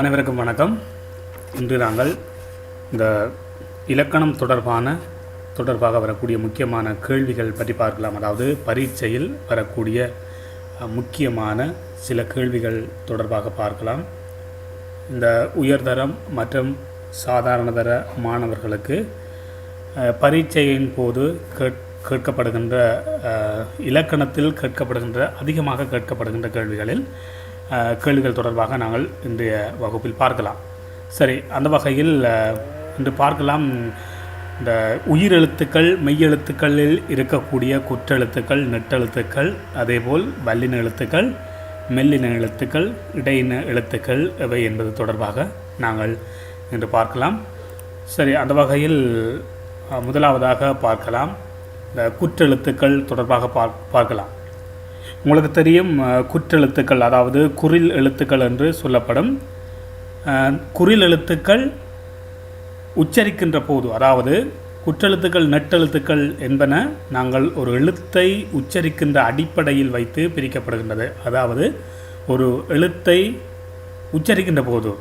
அனைவருக்கும் வணக்கம். இன்று நாங்கள் இந்த இலக்கணம் தொடர்பான தொடர்பாக வரக்கூடிய முக்கியமான கேள்விகள் பற்றி பார்க்கலாம். அதாவது பரீட்சையில் வரக்கூடிய முக்கியமான சில கேள்விகள் தொடர்பாக பார்க்கலாம். இந்த உயர்தரம் மற்றும் சாதாரணதர மாணவர்களுக்கு பரீட்சையின் போது கேட் கேட்கப்படுகின்ற இலக்கணத்தில் கேட்கப்படுகின்ற அதிகமாக கேட்கப்படுகின்ற கேள்விகளில் கேள்விகள் தொடர்பாக நாங்கள் இன்றைய வகுப்பில் பார்க்கலாம். சரி அந்த வகையில் இன்று பார்க்கலாம். இந்த உயிரெழுத்துக்கள் மெய்யெழுத்துக்களில் இருக்கக்கூடிய குற்றெழுத்துக்கள் நெட்டெழுத்துக்கள் அதேபோல் வல்லின எழுத்துக்கள் மெல்லின எழுத்துக்கள் இடையின எழுத்துக்கள் எவை என்பது தொடர்பாக நாங்கள் இன்று பார்க்கலாம். சரி அந்த வகையில் முதலாவதாக பார்க்கலாம். இந்த குற்றெழுத்துக்கள் தொடர்பாக பார்க்கலாம். உங்களுக்கு தெரியும் குற்றெழுத்துக்கள் அதாவது குறில் எழுத்துக்கள் என்று சொல்லப்படும். குறில் எழுத்துக்கள் உச்சரிக்கின்ற போது அதாவது குற்றெழுத்துக்கள் நெட்டெழுத்துக்கள் என்பன நாங்கள் ஒரு எழுத்தை உச்சரிக்கின்ற அடிப்படையில் வைத்து பிரிக்கப்படுகின்றது. அதாவது ஒரு எழுத்தை உச்சரிக்கின்ற போது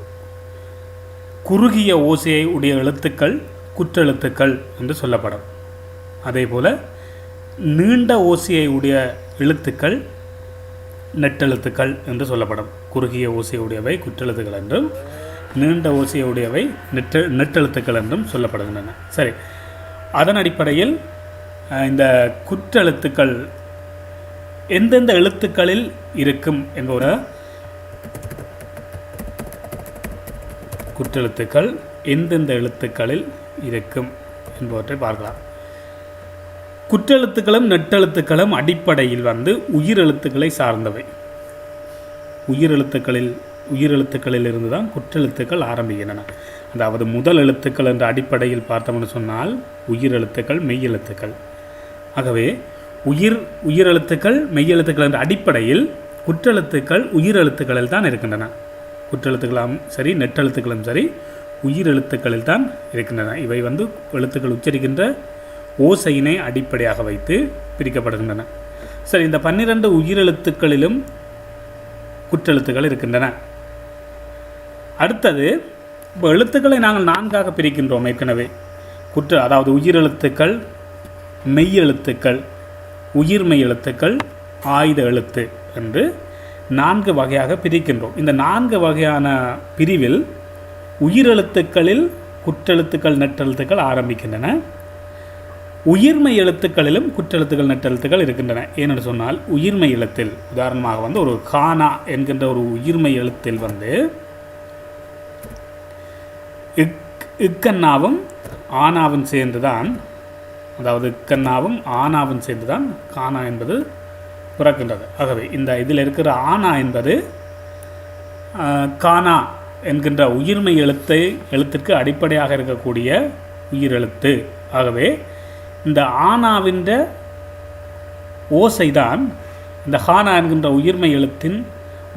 குறுகிய ஓசையை உடைய எழுத்துக்கள் குற்றெழுத்துக்கள் என்று சொல்லப்படும். அதே போல் நீண்ட ஓசையை உடைய எழுத்துக்கள் நெட்டெழுத்துக்கள் என்று சொல்லப்படும். குறுகிய ஓசையுடையவை குற்றெழுத்துக்கள் என்றும் நீண்ட ஓசையுடையவை நெட்டு நெட்டெழுத்துக்கள் என்றும் சொல்லப்படுகின்றன. சரி. அதன் அடிப்படையில் இந்த குற்றெழுத்துக்கள் எந்தெந்த எழுத்துக்களில் இருக்கும் என்போட குற்றெழுத்துக்கள் எந்தெந்த எழுத்துக்களில் இருக்கும் என்பவற்றை பார்க்கலாம். குற்றெழுத்துக்களும் நெட்டெழுத்துக்களும் அடிப்படையில் வந்து உயிரெழுத்துக்களை சார்ந்தவை. உயிரெழுத்துக்களில் உயிரெழுத்துக்களில் இருந்து தான் குற்றெழுத்துக்கள் ஆரம்பிக்கின்றன. அதாவது முதல் எழுத்துக்கள் என்ற அடிப்படையில் பார்த்தோம்னு சொன்னால் உயிரெழுத்துக்கள் மெய்யெழுத்துக்கள். ஆகவே உயிர் உயிரெழுத்துக்கள் மெய்யெழுத்துக்கள் என்ற அடிப்படையில் குற்றெழுத்துக்கள் உயிரெழுத்துக்களில் தான் இருக்கின்றன. குற்றெழுத்துக்களும் சரி நெட்டெழுத்துக்களும் சரி உயிரெழுத்துக்களில் தான் இருக்கின்றன. இவை வந்து எழுத்துக்கள் உச்சரிக்கின்ற ஓசையினை அடிப்படையாக வைத்து பிரிக்கப்படுகின்றன. சரி இந்த பன்னிரண்டு உயிரெழுத்துக்களிலும் குற்றெழுத்துக்கள் இருக்கின்றன. அடுத்தது இப்போ எழுத்துக்களை நாங்கள் நான்காக பிரிக்கின்றோம் ஏற்கனவே. குற்ற அதாவது உயிரெழுத்துக்கள் மெய்யெழுத்துக்கள் உயிர்மெய் எழுத்துக்கள் ஆயுத எழுத்து என்று நான்கு வகையாக பிரிக்கின்றோம். இந்த நான்கு வகையான பிரிவில் உயிரெழுத்துக்களில் குற்றெழுத்துக்கள் நெட்டெழுத்துக்கள் ஆரம்பிக்கின்றன. உயிர்மை எழுத்துக்களிலும் குற்றெழுத்துக்கள் நெட்டெழுத்துக்கள் இருக்கின்றன. ஏனென்று சொன்னால் உயிர்மை எழுத்தில் உதாரணமாக வந்து ஒரு கானா என்கின்ற ஒரு உயிர்மை எழுத்தில் வந்து இக் இக்கண்ணாவும் ஆனாவும் சேர்ந்துதான் அதாவது இக்கண்ணாவும் ஆனாவும் சேர்ந்துதான் கானா என்பது பிறக்கின்றது. ஆகவே இந்த இதில் இருக்கிற ஆனா என்பது கானா என்கின்ற உயிர்மை எழுத்தை எழுத்திற்கு அடிப்படையாக இருக்கக்கூடிய உயிரெழுத்து. ஆகவே இந்த ஆனாவின்ற ஓசைதான் இந்த ஹானா என்கின்ற உயிர்மை எழுத்தின்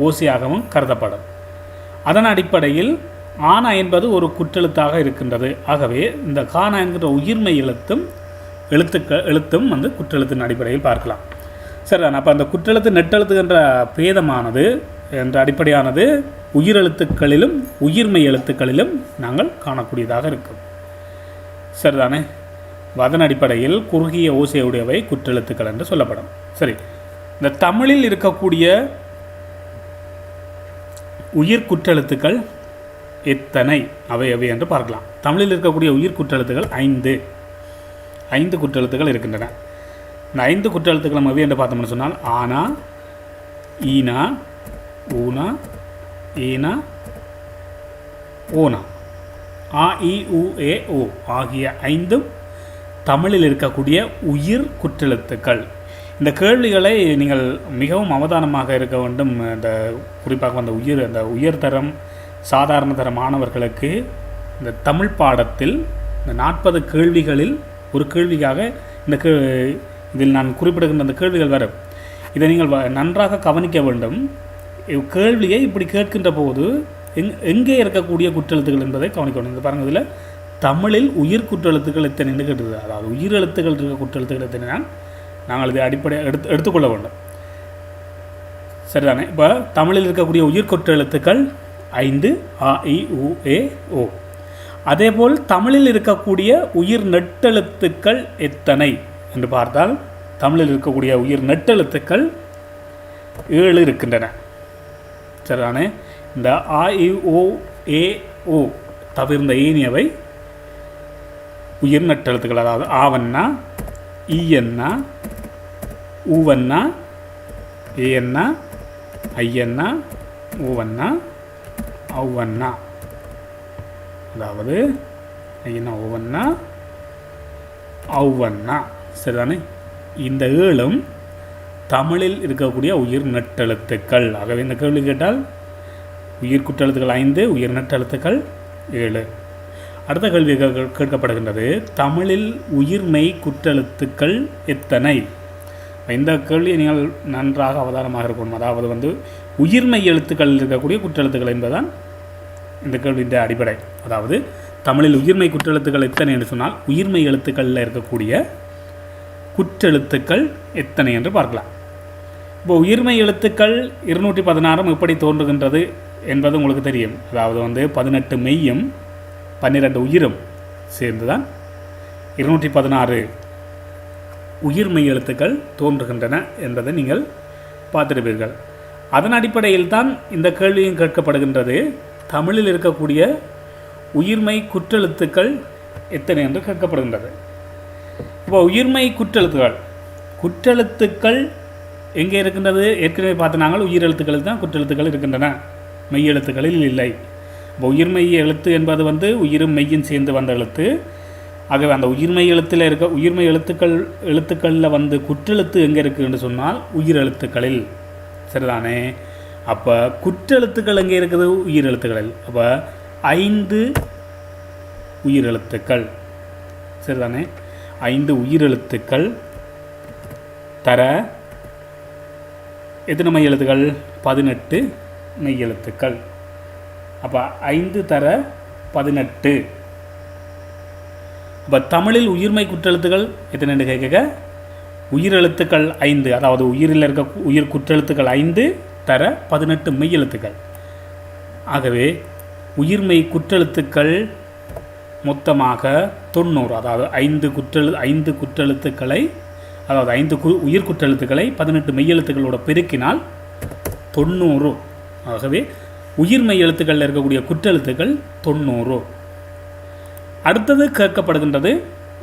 ஓசையாகவும் கருதப்படும். அதன் அடிப்படையில் ஆனா என்பது ஒரு குற்றெழுத்தாக இருக்கின்றது. ஆகவே இந்த கானா என்கின்ற உயிர்மை எழுத்தும் எழுத்துக்கள் எழுத்தும் வந்து குற்றெழுத்தின் அடிப்படையில் பார்க்கலாம். சரிதான் அப்போ அந்த குற்றெழுத்து நெட்டெழுத்து என்ற பேதமானது என்ற அடிப்படையானது உயிரெழுத்துக்களிலும் உயிர்மை எழுத்துக்களிலும் நாங்கள் காணக்கூடியதாக இருக்கும். சரிதானே? அதன் அடிப்படையில் குறுகிய ஓசையுடையவை குற்றெழுத்துக்கள் என்று சொல்லப்படும். சரி இந்த தமிழில் இருக்கக்கூடிய உயிர் குற்றெழுத்துக்கள் எத்தனை? அவை அவை என்று பார்க்கலாம். தமிழில் இருக்கக்கூடிய உயிர் குற்றெழுத்துக்கள் ஐந்து. ஐந்து குற்றெழுத்துக்கள் இருக்கின்றன. இந்த ஐந்து குற்றெழுத்துக்கள் நம்ம என்று பார்த்தோம்னு சொன்னால் ஆனா ஈனா ஊனா ஈனா ஓனா. ஆ இ உ ஏ ஓ ஆகிய ஐந்தும் தமிழில் இருக்கக்கூடிய உயிர் குற்றெழுத்துக்கள். இந்த கேள்விகளை நீங்கள் மிகவும் அவதானமாக இருக்க வேண்டும். இந்த குறிப்பாக அந்த உயிர் அந்த உயர்தரம் சாதாரண தர மாணவர்களுக்கு இந்த தமிழ் பாடத்தில் இந்த நாற்பது கேள்விகளில் ஒரு கேள்விக்காக இந்த கே இதில் நான் குறிப்பிடுகின்ற அந்த கேள்விகள் வரும். இதை நீங்கள் நன்றாக கவனிக்க வேண்டும். கேள்வியை இப்படி கேட்கின்ற போது எங் எங்கே இருக்கக்கூடிய குற்றெழுத்துக்கள் என்பதை கவனிக்க வேண்டும். இந்த பாருங்கள் இதில் தமிழில் உயிர் குற்றெழுத்துக்கள் எத்தனை என்று அதாவது உயிர் எழுத்துக்கள் இருக்க குற்றெழுத்துக்கள் எத்தனை நாங்கள் இதை அடிப்படை எடுத்து எடுத்துக்கொள்ள வேண்டும். சரிதானே? இப்போ தமிழில் இருக்கக்கூடிய உயிர் குற்றெழுத்துக்கள் ஐந்து அ இ உ ஏ ஓ. அதேபோல் தமிழில் இருக்கக்கூடிய உயிர் நெட்டெழுத்துக்கள் எத்தனை என்று பார்த்தால் தமிழில் இருக்கக்கூடிய உயிர் நெட்டெழுத்துக்கள் ஏழு இருக்கின்றன. சரிதானே? இந்த ஆ இ ஓ ஏ ஓ தவிர்ந்த ஏனியவை உயிர் நட்டெழுத்துக்கள் அதாவது ஆவண்ணா ஈயண்ணா ஊவண்ணா ஏன்னா ஐயண்ணா ஊவண்ணா ஔவண்ணா அதாவது ஐயண்ணா ஓவண்ணா ஔவண்ணா சரிதானே? இந்த ஏழும் தமிழில் இருக்கக்கூடிய உயிர் நட்டெழுத்துக்கள் ஆகவே இந்த கேள்வி கேட்டால் உயிர் குற்றெழுத்துக்கள் ஐந்து உயிர் நட்டெழுத்துக்கள் ஏழு. அடுத்த கேள்வி கேட்கப்படுகின்றது தமிழில் உயிர்மெய் குற்றெழுத்துக்கள் எத்தனை? இந்த கேள்வியை நீங்கள் நன்றாக அவதானமாக இருக்கணும். அதாவது வந்து உயிர்மெய் எழுத்துக்களில் இருக்கக்கூடிய குற்றெழுத்துக்கள் என்பதுதான் இந்த கேள்வியின் அடிப்படை. அதாவது தமிழில் உயிர்மெய் குற்றெழுத்துக்கள் எத்தனை? என்று சொன்னால் உயிர்மெய் எழுத்துக்களில் இருக்கக்கூடிய குற்றெழுத்துக்கள் எத்தனை என்று பார்க்கலாம். இப்போ உயிர்மெய் எழுத்துக்கள் இருநூற்றி பதினாறும் எப்படி தோன்றுகின்றது என்பது உங்களுக்கு தெரியும். அதாவது வந்து பதினெட்டு மெய்யும் பன்னிரெண்டு உயிரும் சேர்ந்து தான் இருநூற்றி பதினாறு உயிர்மெய் எழுத்துக்கள் தோன்றுகின்றன என்பதை நீங்கள் பார்த்திருப்பீர்கள். அதன் அடிப்படையில் தான் இந்த கேள்வியும் கேட்கப்படுகின்றது. தமிழில் இருக்கக்கூடிய உயிர்மெய் குற்றெழுத்துக்கள் எத்தனை என்று கேட்கப்படுகின்றது. இப்போ உயிர்மெய் குற்றெழுத்துக்கள் குற்றெழுத்துக்கள் எங்கே இருக்கின்றது? ஏற்கனவே பார்த்த நாங்கள் உயிரெழுத்துக்களில் தான் குற்றெழுத்துக்கள் இருக்கின்றன. மெய்யெழுத்துக்களில் இல்லை. இப்போ உயிர்மெய் எழுத்து என்பது வந்து உயிரும் மெய்யும் சேர்ந்து வந்த எழுத்து. ஆகவே அந்த உயிர்மெய் எழுத்தில் இருக்க உயிர்மெய் எழுத்துக்கள் எழுத்துக்களில் வந்து குற்றெழுத்து எங்கே இருக்குதுன்னு சொன்னால் உயிர் எழுத்துக்களில். சரிதானே? அப்போ குற்றெழுத்துக்கள் எங்கே இருக்குது? உயிர் எழுத்துக்களில். அப்போ ஐந்து உயிரெழுத்துக்கள் சரிதானே? ஐந்து உயிரெழுத்துக்கள் தர எத்தனை மெய் எழுத்துக்கள்? பதினெட்டு மெய் எழுத்துக்கள். அப்போ ஐந்து தர பதினெட்டு. இப்போ தமிழில் உயிர்மை குற்றெழுத்துக்கள் எத்தனை கேட்க உயிரெழுத்துக்கள் ஐந்து அதாவது உயிரில் இருக்க உயிர் குற்றெழுத்துக்கள் ஐந்து தர பதினெட்டு மெய் எழுத்துக்கள். ஆகவே உயிர்மை குற்றெழுத்துக்கள் மொத்தமாக தொண்ணூறு அதாவது ஐந்து குற்றெழு ஐந்து குற்றெழுத்துக்களை அதாவது ஐந்து கு உயிர் குற்றெழுத்துக்களை பதினெட்டு மெய்யெழுத்துக்களோட பெருக்கினால் தொண்ணூறு. ஆகவே உயிர்மெய் எழுத்துக்களில் இருக்கக்கூடிய குற்றெழுத்துக்கள் தொண்ணூறு. அடுத்தது கேட்கப்படுகின்றது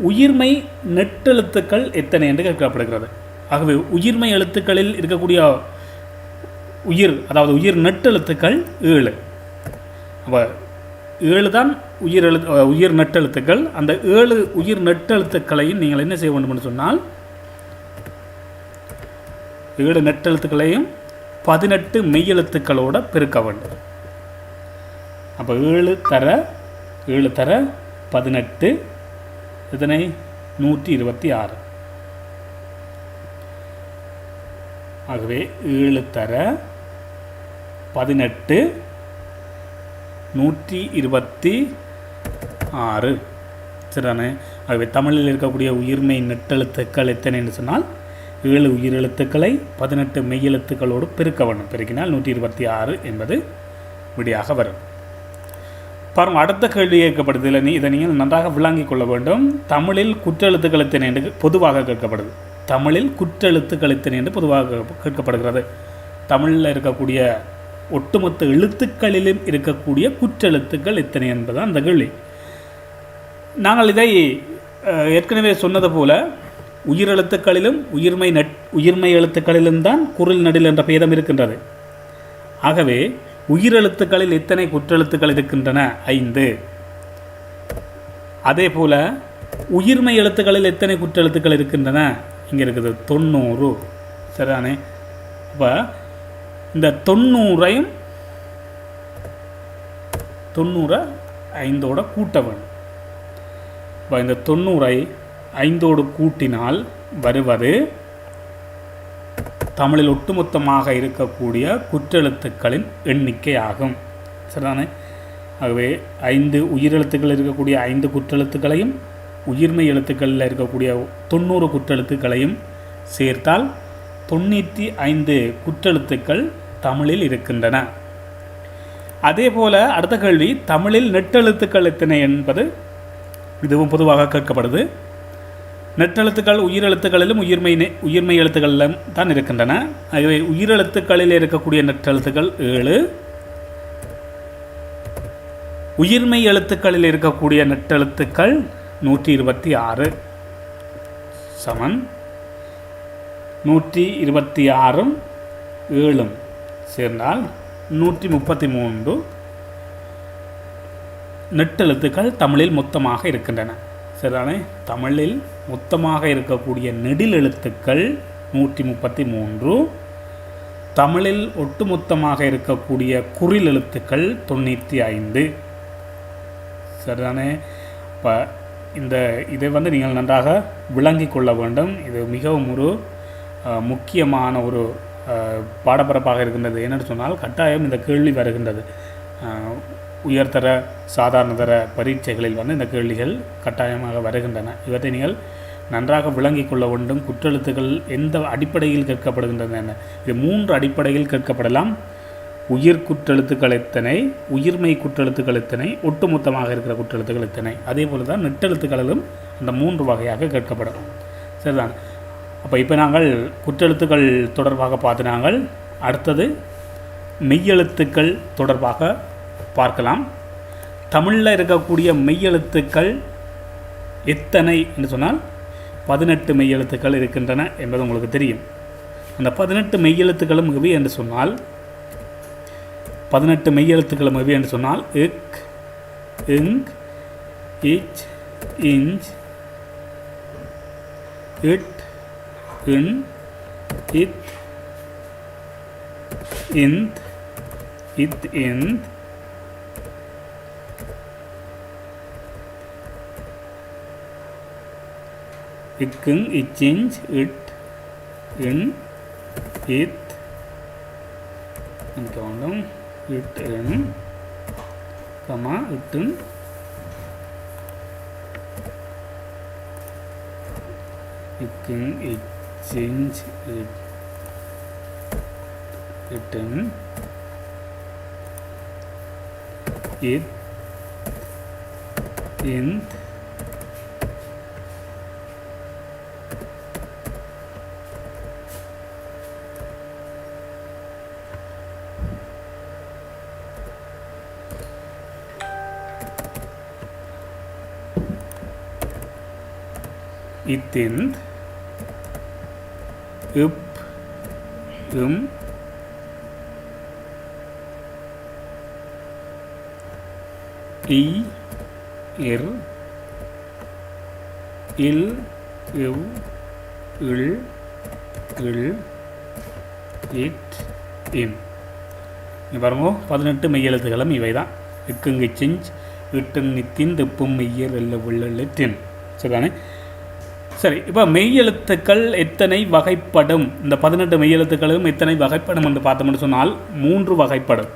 உயிர்மை நெட்டெழுத்துக்கள் எத்தனை என்று கேட்கப்படுகிறது. ஆகவே உயிர்மை எழுத்துக்களில் இருக்கக்கூடிய உயிர் அதாவது உயிர் நெட்டெழுத்துக்கள் ஏழு. அப்போ ஏழு தான் உயிர் எழுத்து உயிர் நெட்டெழுத்துக்கள். அந்த ஏழு உயிர் நெட்டெழுத்துக்களையும் நீங்கள் என்ன செய்ய வேண்டும் என்று சொன்னால் ஏழு நெட்டெழுத்துக்களையும் பதினெட்டு மெய்யெழுத்துக்களோட பெருக்க வேண்டும். அப்போ ஏழு தர ஏழு தர பதினெட்டு இதனை நூற்றி இருபத்தி ஆறு. ஆகவே ஏழு தர பதினெட்டு நூற்றி இருபத்தி ஆறு. சரிதானே? ஆகவே தமிழில் இருக்கக்கூடிய உயிர்மை நெட்டெழுத்துக்கள் எத்தனைன்னு சொன்னால் ஏழு உயிரெழுத்துக்களை பதினெட்டு மெய்யெழுத்துக்களோடு பெருக்க வேண்டும் பெருக்கினால் நூற்றி இருபத்தி ஆறு என்பது விடியாக வரும். பாருங்கள் அடுத்த கேள்வி கேட்கப்படுது. இல்லை நீ இதை நீங்கள் நன்றாக விளங்கிக் கொள்ள வேண்டும். தமிழில் குற்றெழுத்துக்களத்தின் என்று பொதுவாக கேட்கப்படுது. தமிழில் குற்றெழுத்துக்களத்தின் என்று பொதுவாக கேட்கப்படுகிறது. தமிழில் இருக்கக்கூடிய ஒட்டுமொத்த எழுத்துக்களிலும் இருக்கக்கூடிய குற்றெழுத்துக்கள் இத்தனை என்பதுதான் அந்த கேள்வி. நாங்கள் இதை ஏற்கனவே சொன்னது போல உயிரெழுத்துக்களிலும் உயிர்மை நட் உயிர்மை எழுத்துக்களிலும் தான் குரல் நடில் என்ற பேதம் இருக்கின்றது. ஆகவே உயிரெழுத்துக்களில் எத்தனை குற்றெழுத்துக்கள் இருக்கின்றன? ஐந்து. அதே போல உயிர்மை எழுத்துக்களில் எத்தனை குற்றெழுத்துக்கள் இருக்கின்றன? இங்கே இருக்குது தொண்ணூறு. சரிதானே? அப்போ இந்த தொண்ணூறையும் தொண்ணூறை ஐந்தோட கூட்ட வேணும் இப்போ இந்த தொண்ணூறை ஐந்தோடு கூட்டினால் வருவது தமிழில் ஒட்டுமொத்தமாக இருக்கக்கூடிய குற்றெழுத்துக்களின் எண்ணிக்கை ஆகும் சரிதானே? ஆகவே ஐந்து உயிரெழுத்துக்கள் இருக்கக்கூடிய ஐந்து குற்றெழுத்துக்களையும் உயிர்மை எழுத்துக்களில் இருக்கக்கூடிய தொண்ணூறு குற்றெழுத்துக்களையும் சேர்த்தால் தொண்ணூற்றி ஐந்து குற்றெழுத்துக்கள் தமிழில் இருக்கின்றன. அதே போல் அடுத்த கேள்வி தமிழில் நெட்டெழுத்துக்கள் எத்தனை என்பது இதுவும் பொதுவாக கேட்கப்படுது. நெட்டெழுத்துக்கள் உயிரெழுத்துக்களிலும் உயிர்மை உயிர்மை உயிர்மெய் எழுத்துக்களிலும் தான் இருக்கின்றன. ஆகவே உயிரெழுத்துக்களில் இருக்கக்கூடிய நெட்டெழுத்துக்கள் ஏழு. உயிர்மெய் எழுத்துக்களில் இருக்கக்கூடிய நெட்டெழுத்துக்கள் நூற்றி இருபத்தி ஆறு சமன் நூற்றி இருபத்தி ஆறும் ஏழும் சேர்ந்தால் நூற்றி முப்பத்தி மூன்று நெட்டெழுத்துக்கள் தமிழில் மொத்தமாக இருக்கின்றன. சரிதானே தமிழில் மொத்தமாக இருக்கக்கூடிய நெடில் எழுத்துக்கள் நூற்றி முப்பத்தி மூன்று. தமிழில் ஒட்டுமொத்தமாக இருக்கக்கூடிய குறில் எழுத்துக்கள் தொண்ணூற்றி ஐந்து. சரிதானே? இப்போ இந்த இதை வந்து நீங்கள் நன்றாக விளங்கி கொள்ள வேண்டும். இது மிகவும் ஒரு முக்கியமான ஒரு பாடப்பரப்பாக இருக்கின்றது. என்னென்னு சொன்னால் கட்டாயம் இந்த கேள்வி வருகின்றது. உயர்தர சாதாரணதர பரீட்சைகளில் வந்து இந்த கேள்விகள் கட்டாயமாக வருகின்றன. இவற்றை நீங்கள் நன்றாக விளங்கிக் கொள்ள வேண்டும். குற்றெழுத்துக்கள் எந்த அடிப்படையில் கேட்கப்படுகின்றன என்ன? இது மூன்று அடிப்படையில் கேட்கப்படலாம். உயிர் குற்றெழுத்துக்கள் எத்தனை? உயிர்மை குற்றெழுத்துக்கள் எத்தனை? ஒட்டுமொத்தமாக இருக்கிற குற்றெழுத்துக்கள் எத்தனை? அதே போல தான் நெட்டெழுத்துக்களிலும் அந்த மூன்று வகையாக கேட்கப்படும். சரிதான். அப்போ இப்போ நாங்கள் குற்றெழுத்துக்கள் தொடர்பாக பார்த்து நாங்கள் அடுத்தது மெய்யெழுத்துக்கள் தொடர்பாக பார்க்கலாம். தமிழில் இருக்கக்கூடிய மெய்யெழுத்துக்கள் எத்தனை என்று சொன்னால் பதினெட்டு மெய்யெழுத்துக்கள் இருக்கின்றன என்பது உங்களுக்கு தெரியும். அந்த பதினெட்டு மெய்யெழுத்துக்களும் எவை என்று சொன்னால் பதினெட்டு மெய்யெழுத்துக்களும் எவை என்று சொன்னால் இக் இங் இச் இஞ்ச் இட் இன் இத் இந்த் இத் இந்த் it can it change it in it and count down it in comma it in it can it change it it in it in இத்திந்த் இப் இம் இ இர் இல் இவ் இல் இல் இட் இம் இங்க பாருங்க பதினெட்டு மெய்யெழுத்துகளும் இவை தான் இக்குங்கு சிஞ்ச் இட்டும் நித்தின் திப்பும் மெய்யர் வெள்ள வெள்ள டின் சரிதானே? சரி இப்போ மெய்யெழுத்துக்கள் எத்தனை வகைப்படும்? இந்த பதினெட்டு மெய்யெழுத்துக்களும் எத்தனை வகைப்படும் என்று பார்த்தோம்னு சொன்னால் மூன்று வகைப்படும்.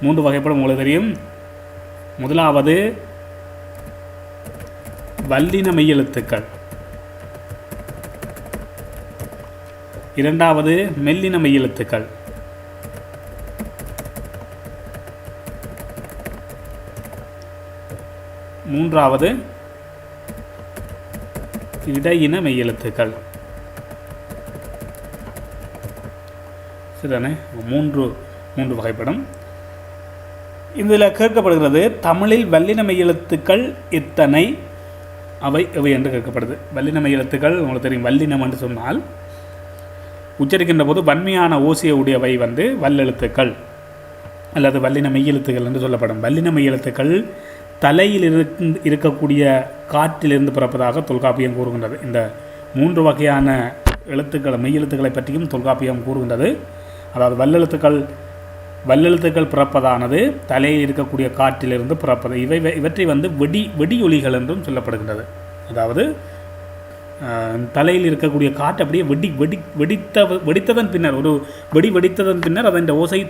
மூன்று வகைப்படும் உங்களுக்கு தெரியும். முதலாவது வல்லின மெய்யெழுத்துக்கள். இரண்டாவது மெல்லின மெய்யெழுத்துக்கள். மூன்றாவது இடையின மெய்யெழுத்துக்கள் சரிதானே மூன்று மூன்று வகைப்படம். இதில் கேட்கப்படுகிறது தமிழில் வல்லின மெய்யெழுத்துக்கள் இத்தனை? அவை எவை என்று கேட்கப்படுது. வல்லின மெய்யெழுத்துக்கள் உங்களுக்கு தெரியும் வல்லினம் என்று சொன்னால் உச்சரிக்கின்ற போது வன்மையான ஓசிய உடையவை வந்து வல்லெழுத்துக்கள். அல்லது வல்லின மெய்யெழுத்துக்கள் என்று சொல்லப்படும். வல்லின மெய்யெழுத்துக்கள் தலையில் இருக்கக்கூடிய காற்றிலிருந்து பிறப்பதாக தொல்காப்பியம் கூறுகின்றது. இந்த மூன்று வகையான எழுத்துக்கள் மெய்யெழுத்துக்களை பற்றியும் தொல்காப்பியம் கூறுகின்றது. அதாவது வல்லெழுத்துக்கள் வல்லெழுத்துக்கள் பிறப்பதானது தலையில் இருக்கக்கூடிய காற்றிலிருந்து பிறப்பது. இவை இவற்றை வந்து வெடி வெடியொலிகள் என்றும் சொல்லப்படுகின்றது. அதாவது தலையில் இருக்கக்கூடிய காற்று அப்படியே வெடி வெடி வெடித்த வெடித்ததன் பின்னர் ஒரு வெடி வெடித்ததன் பின்னர் அதன் ஓசை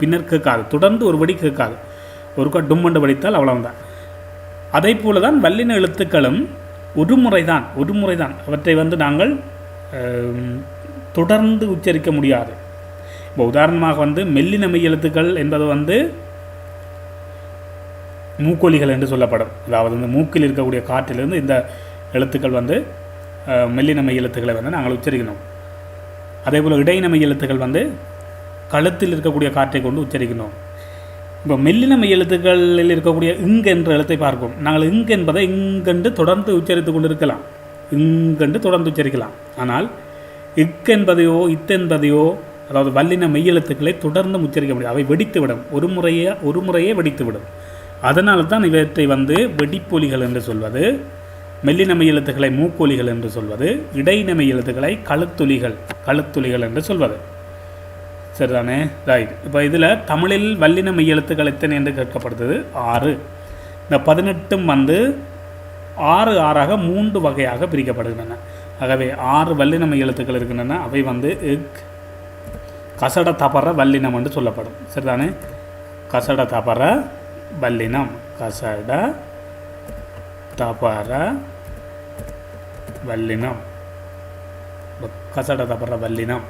பின்னர் கேட்காது. தொடர்ந்து ஒரு வெடி கேட்காது. ஒரு டும்மண்டு வெடித்தால் அவ்வளவுதான். அதே போல தான் வல்லின எழுத்துக்களும் ஒரு முறை தான் ஒரு முறை தான் அவற்றை வந்து நாங்கள் தொடர்ந்து உச்சரிக்க முடியாது. இப்போ உதாரணமாக வந்து மெல்லின மெய் எழுத்துக்கள் என்பது வந்து மூக்கொலிகள் என்று சொல்லப்படும். அதாவது இந்த மூக்கில் இருக்கக்கூடிய காற்றிலிருந்து இந்த எழுத்துக்கள் வந்து மெல்லினமை எழுத்துக்களை வந்து நாங்கள் உச்சரிக்கணும். அதே போல் இடையினமை எழுத்துக்கள் வந்து கழுத்தில் இருக்கக்கூடிய காற்றை கொண்டு உச்சரிக்கணும். இப்போ மெல்லின மெய் எழுத்துக்களில் இருக்கக்கூடிய இங் என்ற எழுத்தை பார்க்கும் நாங்கள் இங் என்பதை இங்கென்று தொடர்ந்து உச்சரித்து கொண்டு இருக்கலாம் இங்கென்று தொடர்ந்து உச்சரிக்கலாம். ஆனால் இக் என்பதையோ இத் என்பதையோ அதாவது வல்லின மெய்யெழுத்துக்களை தொடர்ந்து உச்சரிக்க முடியும் அவை வெடித்து விடும் ஒரு முறையே ஒரு முறையே வெடித்து விடும் அதனால தான் இவற்றை வந்து வெடிப்பொலிகள் என்று சொல்வது மெல்லின மெய் எழுத்துக்களை மூக்கொலிகள் என்று சொல்வது இடையின எழுத்துக்களை கழுத்தொலிகள் கழுத்தொலிகள் என்று சொல்வது. சரிதானே? ரைட் இப்போ இதில் தமிழில் வல்லின மெய் எழுத்துக்கள் எத்தனை என்று கேட்கப்படுது ஆறு. இந்த பதினெட்டும் வந்து ஆறு ஆறாக மூன்று வகையாக பிரிக்கப்படுகின்றன. ஆகவே ஆறு வல்லின எழுத்துக்கள் இருக்கின்றன. அவை வந்து இக் கசட தபர வல்லினம் என்று சொல்லப்படும். சரிதானே? கசட தபர வல்லினம். கசட தபர வல்லினம். கசட தபர வல்லினம்.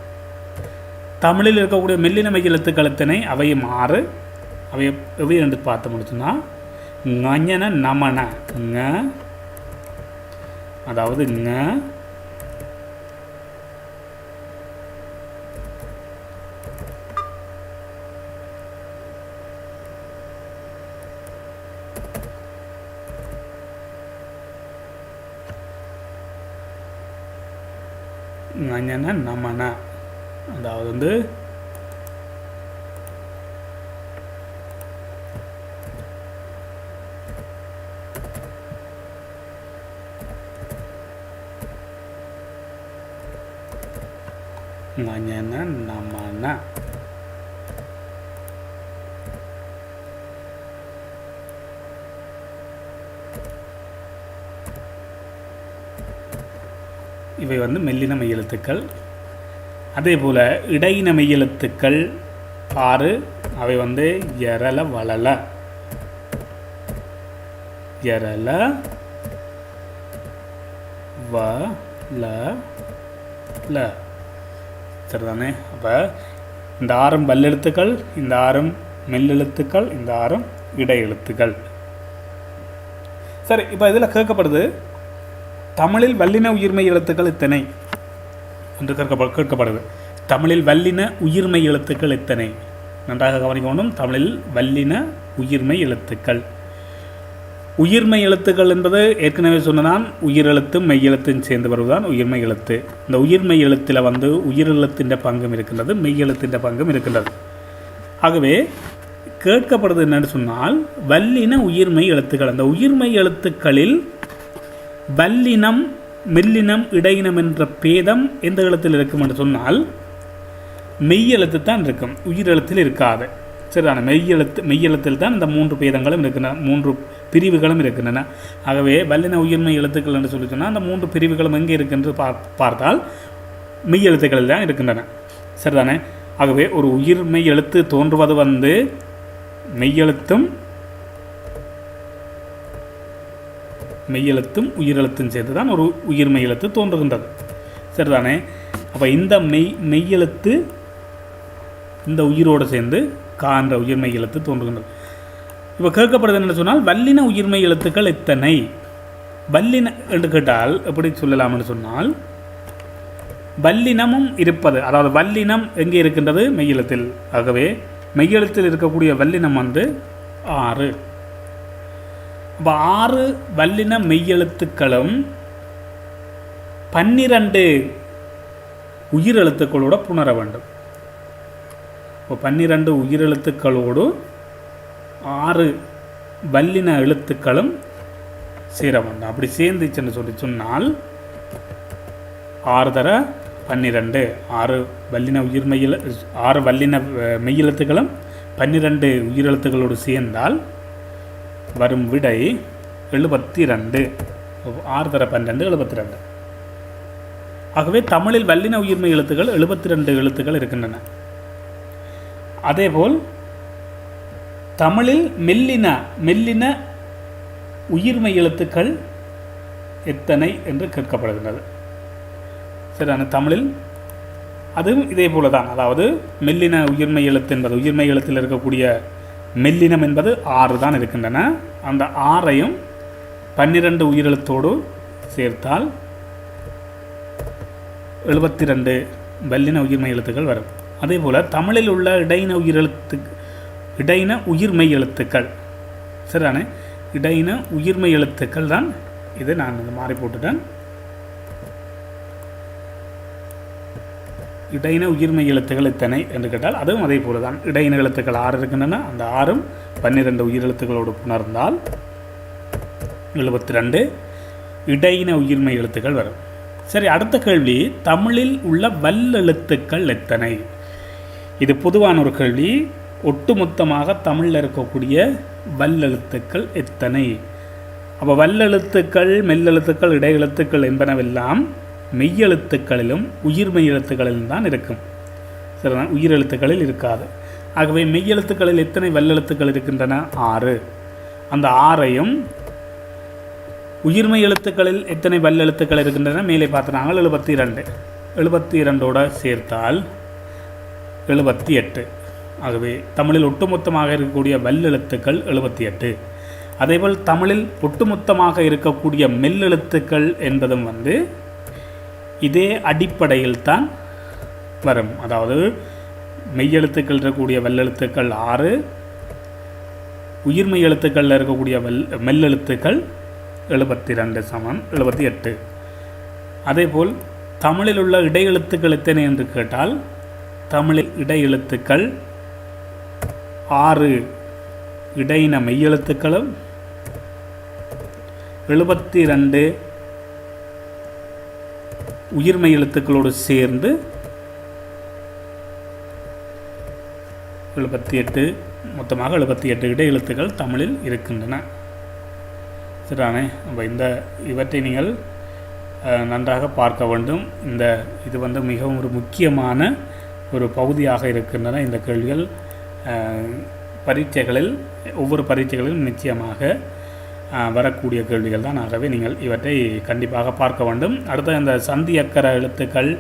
தமிழில் இருக்கக்கூடிய மெல்லினமை மெய் எழுத்துக்கள் எத்தனை அவையும் ஆறு அவை எவை என்று பார்த்து முடிச்சுன்னா ஞன நமன ங அதாவது ங ஞன நமன. அதாவது வந்து ஞன நமன. இவை வந்து மெல்லின எழுத்துக்கள் அதே போல் இடையின மெய் எழுத்துக்கள் ஆறு அவை வந்து எரல வளல எரல வ ல ல சரிதானே? அப்போ இந்த ஆறும் வல்லெழுத்துக்கள் இந்த ஆறும் மெல்லெழுத்துக்கள் இந்த ஆறும் இடை எழுத்துக்கள் சரி இப்போ இதில் கேட்கப்படுது தமிழில் வல்லின உயிர்மை எழுத்துக்கள் இத்தனை. என்று கேட்க கேட்கப்படுது. தமிழில் வல்லின உயிர்மை எழுத்துக்கள் எத்தனை? நன்றாக கவனிக்க வேண்டும் தமிழில் வல்லின உயிர்மை எழுத்துக்கள். உயிர்மை எழுத்துக்கள் என்பது ஏற்கனவே சொன்னதான் உயிரெழுத்தும் மெய்யெழுத்தும் சேர்ந்து வருவதுதான் உயிர்மை எழுத்து. இந்த உயிர்மை எழுத்தில் வந்து உயிரெழுத்தின் பங்கும் இருக்கின்றது மெய்யெழுத்தின் பங்கும் இருக்கின்றது. ஆகவே கேட்கப்படுது என்னன்னு சொன்னால் வல்லின உயிர்மை எழுத்துக்கள். அந்த உயிர்மை எழுத்துக்களில் வல்லினம் மெல்லினம் இடையினம் என்ற பேதம் எந்த எழுத்தில் இருக்கும் என்று சொன்னால் மெய்யெழுத்து தான் இருக்கும் உயிரெழுத்தில் இருக்காது. சரிதான? மெய்யெழுத்து மெய்யெழுத்தில் தான் இந்த மூன்று பேதங்களும் இருக்கின்றன மூன்று பிரிவுகளும் இருக்கின்றன. ஆகவே வல்லின உயிர்மை எழுத்துக்கள் என்று சொல்லி சொன்னால் அந்த மூன்று பிரிவுகளும் எங்கே இருக்கின்ற பார் பார்த்தால் மெய்யெழுத்துக்களில் தான் இருக்கின்றன. சரிதானே? ஆகவே ஒரு உயிர்மை எழுத்து தோன்றுவது வந்து மெய்யெழுத்தும் மெய்யெழுத்தும் உயிரெழுத்தும் சேர்ந்து தான் ஒரு உயிர்மெய் எழுத்து தோன்றுகின்றது. சரிதானே? அப்போ இந்த மெய் மெய்யெழுத்து இந்த உயிரோடு சேர்ந்து கான்ற உயிர்மெய் எழுத்து தோன்றுகின்றது. இப்போ கேட்கப்படுது என்ன சொன்னால் வல்லின உயிர்மெய் எழுத்துக்கள் எத்தனை? வல்லின என்று கேட்டால் எப்படி சொல்லலாம்னு சொன்னால் வல்லினமும் இருப்பது அதாவது வல்லினம் எங்கே இருக்கின்றது? மெய்யெழுத்தில். ஆகவே மெய்யெழுத்தில் இருக்கக்கூடிய வல்லினம் வந்து ஆறு. ஆறு வல்லின மெய்யெழுத்துக்களும் பன்னிரண்டு உயிரெழுத்துக்களோடு புணர வேண்டும். இப்போ பன்னிரண்டு உயிரெழுத்துக்களோடு ஆறு வல்லின எழுத்துக்களும் சேர வேண்டும். அப்படி சேர்ந்துச்சுன்னு சொல்லி சொன்னால் ஆறு தர பன்னிரெண்டு. ஆறு வல்லின உயிர் உயிர்மெயில் ஆறு வல்லின மெய்யெழுத்துக்களும் பன்னிரண்டு உயிரெழுத்துக்களோடு சேர்ந்தால் வரும் விடை எழுபத்தி ரெண்டு ஆறு தர பன்னெண்டு எழுபத்தி ரெண்டு ஆகவே தமிழில் வல்லின உயிர்மை எழுத்துக்கள் எழுபத்தி ரெண்டு எழுத்துக்கள் இருக்கின்றன. அதேபோல் தமிழில் மெல்லின மெல்லின உயிர்மை எழுத்துக்கள் எத்தனை என்று கேட்கப்படுகின்றது. சரியான தமிழில்? அதுவும் இதே போல தான். அதாவது மெல்லின உயிர்மை எழுத்து என்பது உயிர்மை எழுத்தில் இருக்கக்கூடிய மெல்லினம் என்பது ஆறு தான் இருக்கின்றன. அந்த ஆறையும் பன்னிரண்டு உயிரெழுத்தோடு சேர்த்தால் எழுபத்தி ரெண்டு வல்லின உயிர்மை எழுத்துக்கள் வரும். அதே போல் தமிழில் உள்ள இடையின உயிரெழுத்து இடையின உயிர்மை எழுத்துக்கள். சரிதானே? இடையின உயிர்மை எழுத்துக்கள் தான். இது நான் மாறி போட்டுட்டேன். இடையின உயிர்மை எழுத்துக்கள் எத்தனை என்று கேட்டால் அதுவும் அதே போல தான் இடையின எழுத்துக்கள் ஆறு இருக்கின்றன. அந்த ஆறும் பன்னிரெண்டு உயிரெழுத்துக்களோடு புணர்ந்தால் எழுபத்தி ரெண்டு இடையின உயிர்மை எழுத்துக்கள் வரும். சரி அடுத்த கேள்வி தமிழில் உள்ள வல்லெழுத்துக்கள் எத்தனை? இது பொதுவான ஒரு கேள்வி. ஒட்டுமொத்தமாக தமிழில் இருக்கக்கூடிய வல்லெழுத்துக்கள் எத்தனை? அப்போ வல்லெழுத்துக்கள் மெல்லெழுத்துக்கள் இடையெழுத்துக்கள் என்பனவெல்லாம் மெய்யெழுத்துக்களிலும் உயிர்மெய் எழுத்துக்களிலும் தான் இருக்கும். சரிதான்? உயிரெழுத்துக்களில் இருக்காது. ஆகவே மெய்யெழுத்துக்களில் எத்தனை வல்லெழுத்துக்கள் இருக்கின்றன? ஆறு. அந்த ஆறையும் உயிர்மை எழுத்துக்களில் எத்தனை வல்லெழுத்துக்கள் இருக்கின்றன? மேலே பார்த்துனாங்க எழுபத்தி இரண்டு எழுபத்தி இரண்டோட சேர்த்தால் எழுபத்தி எட்டு ஆகவே தமிழில் ஒட்டுமொத்தமாக இருக்கக்கூடிய வல்லெழுத்துக்கள் எழுபத்தி எட்டு அதேபோல் தமிழில் ஒட்டுமொத்தமாக இருக்கக்கூடிய மெல்லெழுத்துக்கள் என்பதும் வந்து இதே அடிப்படையில் தான் வரும். அதாவது மெய்யெழுத்துக்கள் இருக்கக்கூடிய வெள்ளெழுத்துக்கள் ஆறு உயிர்மெய் எழுத்துக்களில் இருக்கக்கூடிய வெல் மெல்லெழுத்துக்கள் எழுபத்தி ரெண்டு சமம் எழுபத்தி எட்டு. அதேபோல் தமிழில் உள்ள இடையெழுத்துக்கள் எத்தனை என்று கேட்டால் தமிழில் இடையெழுத்துக்கள் ஆறு. இடையின மெய்யெழுத்துக்களும் எழுபத்தி ரெண்டு உயிர்மெய் எழுத்துக்களோடு சேர்ந்து எழுபத்தி எட்டு மொத்தமாக எழுபத்தி எட்டு இடையெழுத்துக்கள் தமிழில் இருக்கின்றன. சரிதானே அப்போ இந்த இவற்றை நீங்கள் நன்றாக பார்க்க வேண்டும். இந்த இது வந்து மிகவும் ஒரு முக்கியமான ஒரு பகுதியாக இருக்கின்றன இந்த கேள்விகள். பரீட்சைகளில் ஒவ்வொரு பரீட்சைகளிலும் நிச்சயமாக வரக்கூடிய கேள்விகள் தான். ஆகவே நீங்கள் இவற்றை கண்டிப்பாக பார்க்க வேண்டும். அடுத்த இந்த சந்தி அக்கர எழுத்துக்கள்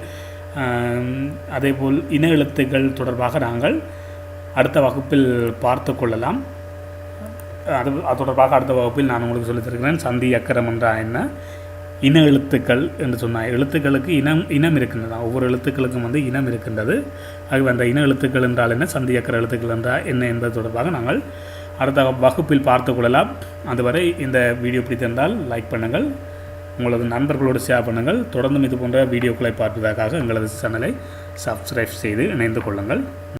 அதேபோல் இன எழுத்துக்கள் தொடர்பாக நாங்கள் அடுத்த வகுப்பில் பார்த்து கொள்ளலாம். அது அது தொடர்பாக அடுத்த வகுப்பில் நான் உங்களுக்கு சொல்லித்தருகிறேன் சந்தி அக்கரம் என்றால் என்ன? இன எழுத்துக்கள் என்று சொன்னால் எழுத்துக்களுக்கு இனம் இனம் இருக்கின்றன ஒவ்வொரு எழுத்துக்களுக்கும் வந்து இனம் இருக்கின்றது. ஆகவே அந்த இன எழுத்துக்கள் என்றால் என்ன? சந்தி அக்கர எழுத்துக்கள் என்றால் என்ன என்பது தொடர்பாக நாங்கள் அடுத்த வகுப்பில் பார்த்து கொள்ளலாம். அதுவரை இந்த வீடியோ பிடித்திருந்தால் லைக் பண்ணுங்கள். உங்களது நண்பர்களோடு ஷேர் பண்ணுங்கள். தொடர்ந்தும் இது போன்ற வீடியோக்களை பார்ப்பதற்காக எங்களது சேனலை சப்ஸ்கிரைப் செய்து இணைந்து கொள்ளுங்கள்.